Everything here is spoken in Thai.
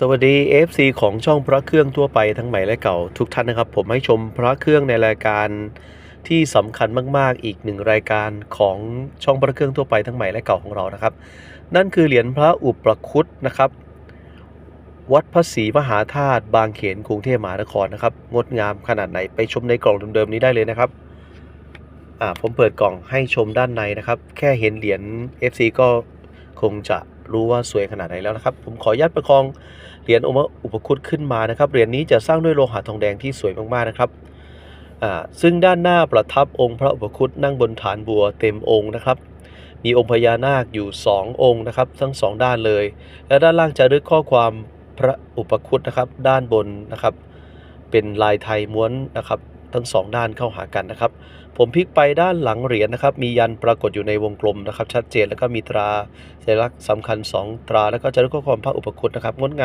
สวัสดี FC ของช่องพระเครื่องทั่วไปทั้งใหม่และเก่าทุกท่านนะครับ ผมให้ชมพระเครื่องในรายการที่สำคัญมาก ๆ อีกหนึ่งรายการของช่องพระเครื่องทั่วไปทั้งใหม่และเก่าของเรานะครับ นั่นคือเหรียญพระอุปคุตนะครับ วัดพระศรีมหาธาตุบางเขนกรุงเทพมหานครนะครับ งดงามขนาดไหนไปชมในกล่องเดิมๆนี้ได้เลยนะครับอ่าผมเปิดกล่องให้ชมด้านในนะครับ แค่เห็นเหรียญ FC ก็คงจะ รู้ว่าสวยขนาดไหนแล้วนะครับ ผมขออนุญาตประคองเหรียญอุปคุตขึ้นมานะครับ เหรียญนี้จะสร้างด้วยโลหะทองแดงที่สวยมากๆนะครับอ่าซึ่งด้านหน้าประทับองค์พระอุปคุตนั่งบนฐานบัวเต็มองค์นะครับ มีองค์พญานาคอยู่ 2 องค์นะครับ ทั้งสองด้านเลย และด้านล่างจะรึกข้อความพระอุปคุตนะครับ ด้านบนนะครับ เป็นลายไทยม้วนนะครับ ทั้งสองด้านเข้าหากันนะครับ ผมพลิกไปด้านหลังเหรียญนะครับ มียันปรากฏอยู่ในวงกลมนะครับ ชัดเจนแล้วก็มีตราสัญลักษณ์สำคัญ 2 ตรา แล้วก็จะรึกข้อความพระอุปคุณนะครับงดงาม